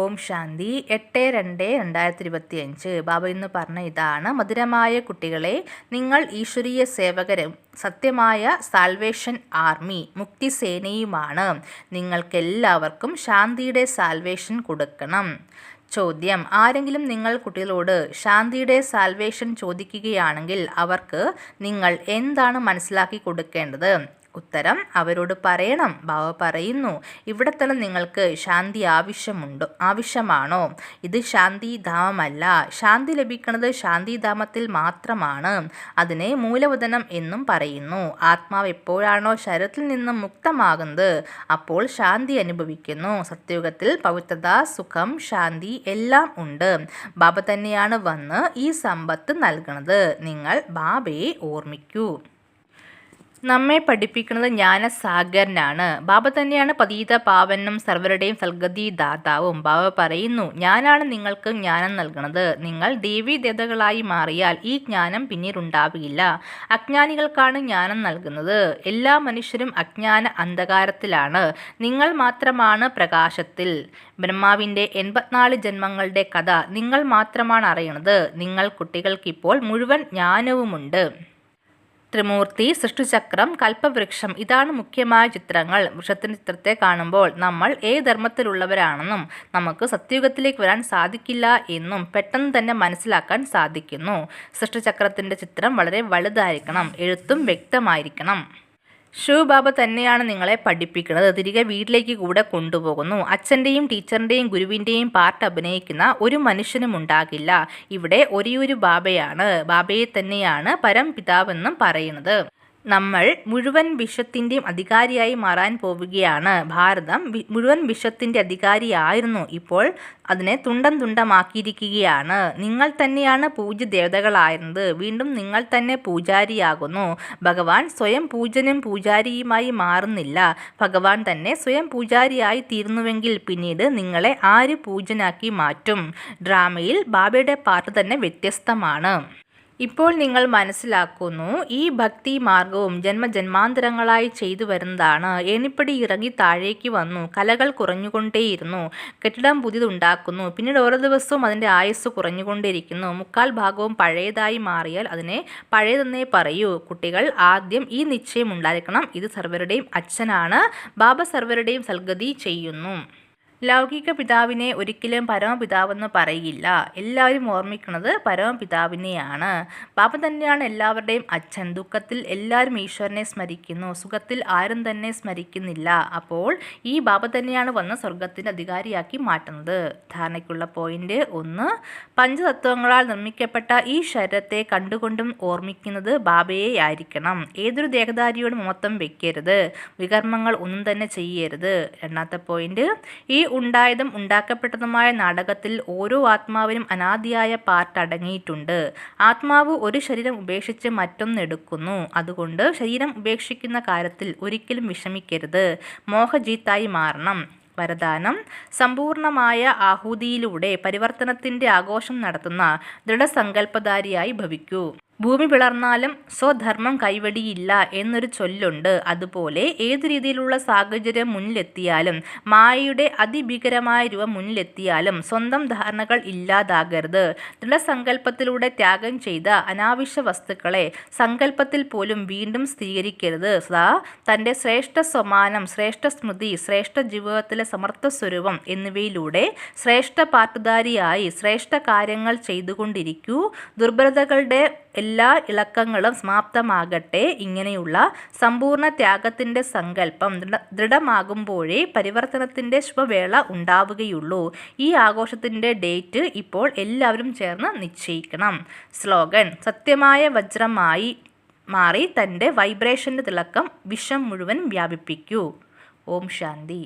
ഓം ശാന്തി. എട്ട് രണ്ട് രണ്ടായിരത്തി ഇരുപത്തി അഞ്ച് ബാബ ഇന്ന് പറഞ്ഞ ഇതാണ് മധുരമായ കുട്ടികളെ നിങ്ങൾ ഈശ്വരീയ സേവകരും സത്യമായ സാൽവേഷൻ ആർമി മുക്തി സേനയുമാണ് നിങ്ങൾക്കെല്ലാവർക്കും ശാന്തിയുടെ സാൽവേഷൻ കൊടുക്കണം. ചോദ്യം ആരെങ്കിലും നിങ്ങൾ കുട്ടികളോട് ശാന്തിയുടെ സാൽവേഷൻ ചോദിക്കുകയാണെങ്കിൽ അവർക്ക് നിങ്ങൾ എന്താണ് മനസ്സിലാക്കി കൊടുക്കേണ്ടത്? ഉത്തരം അവരോട് പറയണം. ബാബ പറയുന്നു ഇവിടെ തന്നെ നിങ്ങൾക്ക് ശാന്തി ആവശ്യമുണ്ട് ആവശ്യമാണോ? ഇത് ശാന്തിധാമമല്ല. ശാന്തി ലഭിക്കുന്നത് ശാന്തിധാമത്തിൽ മാത്രമാണ്. അതിനെ മൂലവദനം എന്നും പറയുന്നു. ആത്മാവ് എപ്പോഴാണോ ശരത്തിൽ നിന്നും മുക്തമാകുന്നത് അപ്പോൾ ശാന്തി അനുഭവിക്കുന്നു. സത്യയുഗത്തിൽ പവിത്രത സുഖം ശാന്തി എല്ലാം ഉണ്ട്. ബാബ തന്നെയാണ് വന്ന് ഈ സമ്പത്ത് നൽകുന്നത് നിങ്ങൾ ബാബയെ ഓർമ്മിക്കൂ. നമ്മെ പഠിപ്പിക്കുന്നത് ജ്ഞാനസാഗരനാണ്. ബാബ തന്നെയാണ് പതീത പാവനും സർവരുടെയും സൽഗതി ദാതാവും ബാബ പറയുന്നു ഞാനാണ് നിങ്ങൾക്ക് ജ്ഞാനം നൽകുന്നത് നിങ്ങൾ ദേവീദേവതകളായി മാറിയാൽ ഈ ജ്ഞാനം പിന്നീട് ഉണ്ടാവുകയില്ല അജ്ഞാനികൾക്കാണ് ജ്ഞാനം നൽകുന്നത്. എല്ലാ മനുഷ്യരും അജ്ഞാന അന്ധകാരത്തിലാണ്. നിങ്ങൾ മാത്രമാണ് പ്രകാശത്തിൽ. ബ്രഹ്മാവിന്റെ എൺപത്തിനാല് ജന്മങ്ങളുടെ കഥ നിങ്ങൾ മാത്രമാണ് അറിയുന്നത് നിങ്ങൾ കുട്ടികൾക്കിപ്പോൾ മുഴുവൻ ജ്ഞാനവുമുണ്ട്. ത്രിമൂർത്തി സൃഷ്ടിചക്രം കൽപ്പവൃക്ഷം ഇതാണ് മുഖ്യമായ ചിത്രങ്ങൾ. വൃക്ഷത്തിന്റെ ചിത്രത്തെ കാണുമ്പോൾ നമ്മൾ ഏ ധർമ്മത്തിലുള്ളവരാണെന്നും നമുക്ക് സത്യയുഗത്തിലേക്ക് വരാൻ സാധിക്കില്ല എന്നും പെട്ടെന്ന് തന്നെ മനസ്സിലാക്കാൻ സാധിക്കുന്നു. സൃഷ്ടിചക്രത്തിന്റെ ചിത്രം വളരെ വലുതായിരിക്കണം എഴുത്തും വ്യക്തമായിരിക്കണം. ശിവബാബ തന്നെയാണ് നിങ്ങളെ പഠിപ്പിക്കുന്നത്. തിരികെ വീട്ടിലേക്ക് കൂടെ കൊണ്ടുപോകുന്നു. അച്ഛന്റെയും ടീച്ചറിന്റെയും ഗുരുവിന്റെയും പാർട്ട് അഭിനയിക്കുന്ന ഒരു മനുഷ്യനും ഉണ്ടാകില്ല. ഇവിടെ ഒരേയൊരു ബാബയാണ്. ബാബയെ തന്നെയാണ് പരം പിതാവെന്നും പറയുന്നത്. നമ്മൾ മുഴുവൻ വിശ്വത്തിന്റെയും അധികാരിയായി മാറാൻ പോവുകയാണ്. ഭാരതം മുഴുവൻ വിശ്വത്തിന്റെ അധികാരിയായിരുന്നു. ഇപ്പോൾ അതിനെ തുണ്ടം തുണ്ടമാക്കിയിരിക്കുകയാണ്. നിങ്ങൾ തന്നെയാണ് പൂജ ദേവതകളായിരുന്നത്. വീണ്ടും നിങ്ങൾ തന്നെ പൂജാരിയാകുന്നു. ഭഗവാൻ സ്വയം പൂജനും പൂജാരിയുമായി മാറുന്നില്ല. ഭഗവാൻ തന്നെ സ്വയം പൂജാരിയായി തീർന്നുവെങ്കിൽ പിന്നീട് നിങ്ങളെ ആര് പൂജനാക്കി മാറ്റും? ഡ്രാമയിൽ ബാബയുടെ പാട്ട് തന്നെ വ്യത്യസ്തമാണ്. ഇപ്പോൾ നിങ്ങൾ മനസ്സിലാക്കുന്നു ഈ ഭക്തി മാർഗവും ജന്മജന്മാന്തരങ്ങളായി ചെയ്തു വരുന്നതാണ്. ഏണിപ്പടി ഇറങ്ങി താഴേക്ക് വന്നു കലകൾ കുറഞ്ഞുകൊണ്ടേയിരുന്നു കെട്ടിടം പുതിയതുണ്ടാക്കുന്നു പിന്നീട് ഓരോ ദിവസവും അതിന്റെ ആയുസ് കുറഞ്ഞുകൊണ്ടിരിക്കുന്നു മുക്കാൽ ഭാഗവും പഴയതായി മാറിയാൽ അതിനെ പഴയതെന്നേ പറയൂ. കുട്ടികൾ ആദ്യം ഈ നിശ്ചയം ഉണ്ടായിരിക്കണം. ഇത് സർവരുടെയും അച്ഛനാണ്. ബാബ സർവരുടെയും സൽഗതി ചെയ്യുന്നു. ലൗകിക പിതാവിനെ ഒരിക്കലും പരമപിതാവെന്ന് പറയില്ല. എല്ലാവരും ഓർമ്മിക്കുന്നത് പരമപിതാവിനെയാണ്. ബാബ തന്നെയാണ് എല്ലാവരുടെയും അച്ഛൻ. ദുഃഖത്തിൽ എല്ലാവരും ഈശ്വരനെ സ്മരിക്കുന്നു. സുഖത്തിൽ ആരും തന്നെ സ്മരിക്കുന്നില്ല. അപ്പോൾ ഈ ബാബ തന്നെയാണ് വന്ന് സ്വർഗത്തിന്റെ അധികാരിയാക്കി മാറ്റുന്നത്. ധാരണയ്ക്കുള്ള പോയിന്റ് ഒന്ന്. പഞ്ചതത്വങ്ങളാൽ നിർമ്മിക്കപ്പെട്ട ഈ ശരീരത്തെ കണ്ടുകൊണ്ടും ഓർമ്മിക്കുന്നത് ബാബയെ ആയിരിക്കണം ഏതൊരു ദേഹധാരിയോടും മൊത്തം വെക്കരുത്. വികർമ്മങ്ങൾ ഒന്നും തന്നെ ചെയ്യരുത്. രണ്ടാമത്തെ പോയിന്റ് ഈ ഉണ്ടായതും ഉണ്ടാക്കപ്പെട്ടതുമായ നാടകത്തിൽ ഓരോ ആത്മാവിനും അനാദിയായ പാർട്ട് അടങ്ങിയിട്ടുണ്ട്. ആത്മാവ് ഒരു ശരീരം ഉപേക്ഷിച്ച് മറ്റൊന്നെടുക്കുന്നു അതുകൊണ്ട് ശരീരം ഉപേക്ഷിക്കുന്ന കാര്യത്തിൽ ഒരിക്കലും വിഷമിക്കരുത്. മോഹജീത്തായി മാറണം. വരദാനം. സമ്പൂർണമായ ആഹൂതിയിലൂടെ പരിവർത്തനത്തിന്റെ ആഘോഷം നടത്തുന്ന ദൃഢസങ്കല്പധാരിയായി ഭവിക്കൂ. ഭൂമി പിളർന്നാലും സ്വധർമ്മം കൈവടിയില്ല എന്നൊരു ചൊല്ലുണ്ട്. അതുപോലെ ഏതു രീതിയിലുള്ള സാഹചര്യം മുന്നിലെത്തിയാലും മായയുടെ അതിഭീകരമായ രൂപം മുന്നിലെത്തിയാലും സ്വന്തം ധാരണകൾ ഇല്ലാതാകരുത്. ദൃഢസങ്കല്പത്തിലൂടെ ത്യാഗം ചെയ്ത അനാവശ്യ വസ്തുക്കളെ സങ്കല്പത്തിൽ പോലും വീണ്ടും സ്ഥിരീകരിക്കരുത് സദാ തന്റെ ശ്രേഷ്ഠ സ്വമാനം ശ്രേഷ്ഠ സ്മൃതി ശ്രേഷ്ഠ ജീവിതത്തിലെ സമർത്ഥ സ്വരൂപം എന്നിവയിലൂടെ ശ്രേഷ്ഠ പാട്ടുധാരിയായി ശ്രേഷ്ഠ കാര്യങ്ങൾ ചെയ്തുകൊണ്ടിരിക്കൂ. ദുർബലതകളുടെ എല്ലാ ഇളക്കങ്ങളും സമാപ്തമാകട്ടെ. ഇങ്ങനെയുള്ള സമ്പൂർണ ത്യാഗത്തിന്റെ സങ്കല്പം ദൃഢമാകുമ്പോഴേ പരിവർത്തനത്തിന്റെ ശുഭവേള ഉണ്ടാവുകയുള്ളൂ. ഈ ആഘോഷത്തിന്റെ ഡേറ്റ് ഇപ്പോൾ എല്ലാവരും ചേർന്ന് നിശ്ചയിക്കണം. സ്ലോഗൻ സത്യമായ വജ്രമായി മാറി തന്റെ വൈബ്രേഷന്റെ തിളക്കം വിഷം മുഴുവൻ വ്യാപിപ്പിക്കൂ. ഓം ശാന്തി.